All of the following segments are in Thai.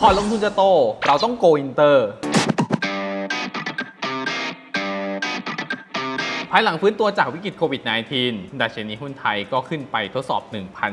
พอลงทุนจะโต เราต้องโกอินเตอร์ ภายหลังฟื้นตัวจากวิกฤตโควิด -19 ดัชนีหุ้นไทยก็ขึ้นไปทดสอบ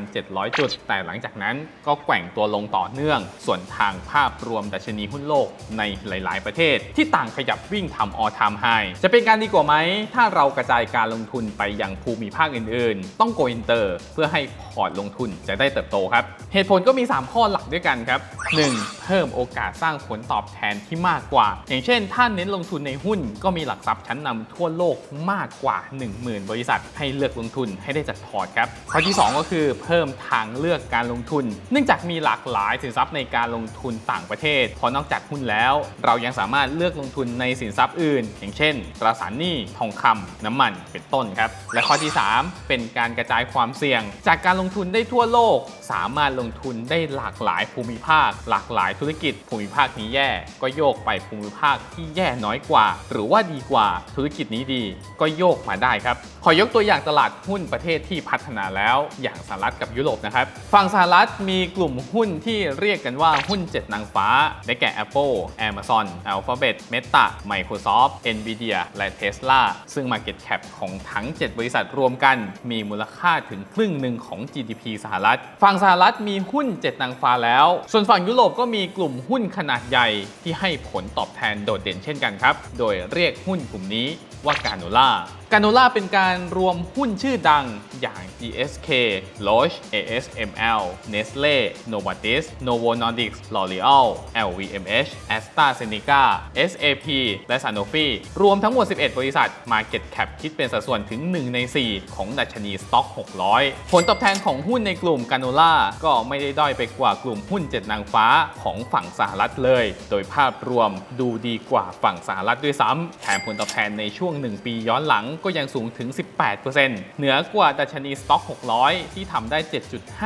1,700 จุด แต่หลังจากนั้นก็แกว่งตัวลงต่อเนื่อง ส่วนทางภาพรวมดัชนีหุ้นโลกในหลาย ๆ ประเทศ ที่ต่างขยับวิ่งทำ all time high จะเป็นการดีกว่าไหม ถ้าเรากระจายการลงทุนไปยังภูมิภาคอื่น ๆ ต้องโกอินเตอร์ เพื่อให้พอร์ตลงทุนจะได้เติบโตครับ เหตุผลก็มี 3 ข้อหลักด้วยกันครับ 1. เพิ่มโอกาสสร้างผลตอบแทนที่มากกว่า อย่างเช่น ถ้าเน้นลงทุนในหุ้นก็มีหลักทรัพย์ชั้นนำทั่วโลกมากกว่า 10,000 บริษัท ให้เลือกลงทุนให้ได้จัดพอร์ตครับ ข้อที่ 2 ก็คือเพิ่มทางเลือกการลงทุน เนื่องจากมีหลากหลายสินทรัพย์ในการลงทุนต่างประเทศพราะนอกจากหุ้นแล้ว เรายังสามารถเลือกลงทุนในสินทรัพย์อื่น อย่างเช่น ตราสารหนี้ ทองคำน้ำมัน เป็นต้นครับ และข้อที่ 3 เป็นการกระจายความเสี่ยง จากการลงทุนได้ทั่วโลก สามารถลงทุนได้หลากหลายภูมิภาคหลากหลายธุรกิจ ภูมิภาคนี้แย่ก็โยกไปภูมิภาคที่แย่น้อยกว่า หรือว่าดีกว่าธุรกิจนี้ดี ก็โยกมาได้ครับ ขอยกตัวอย่างตลาดหุ้นประเทศที่พัฒนาแล้ว อย่างสหรัฐกับยุโรปนะครับฝั่งสหรัฐมีกลุ่มหุ้นที่เรียกกันว่าหุ้น 7 นางฟ้า ได้แก่ Apple Amazon Alphabet Meta Microsoft Nvidia และ Tesla ซึ่ง Market Cap ของทั้ง 7 บริษัทรวมกัน มีมูลค่าถึงครึ่งหนึ่งของ GDP สหรัฐ ฝั่งสหรัฐมีหุ้น 7 นางฟ้าแล้ว ส่วนฝั่งยุโรปก็มีกลุ่มหุ้นขนาดใหญ่ที่ให้ผลตอบแทนโดดเด่นเช่นกันครับ โดยเรียกหุ้นกลุ่มนี้ ว่าการโนล่ากาโนล่าเป็นการรวมหุ้นชื่อดังอย่าง GSK, Roche, ASML, Nestle, Novartis, Novo Nordisk, L'Oreal, LVMH, AstraZeneca, SAP และ Sanofi รวมทั้งหมด 11 บริษัท Market Cap คิดเป็นสัดส่วนถึง 1 ใน 4 ของดัชนีสต็อก600 ผลตอบแทนของหุ้นในกลุ่มกาโนล่าก็ไม่ได้ด้อยไปกว่ากลุ่มหุ้น 7 นางฟ้าของฝั่งสหรัฐเลย โดยภาพรวมดูดีกว่าฝั่งสหรัฐด้วยซ้ำแถมผลตอบแทนในช่วง1 ปีย้อนหลังก็ยังสูงถึง 18%เหนือกว่าดัชนีสต็อก 600 ที่ทำได้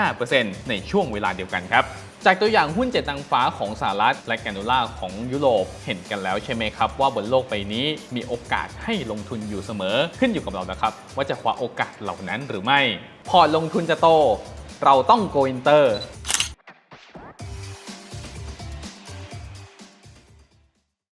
7.5%ในช่วงเวลาเดียวกันครับจากตัวอย่างหุ้น7นางฟ้าของสหรัฐและแกนูล่าของยุโรปเห็นกันแล้วใช่ไหมครับ ว่าบนโลกใบนี้มีโอกาสให้ลงทุนอยู่เสมอขึ้นอยู่กับเรานะครับ ว่าจะคว้าโอกาสเหล่านั้นหรือไม่ พอลงทุนจะโต เราต้องโกอินเตอร์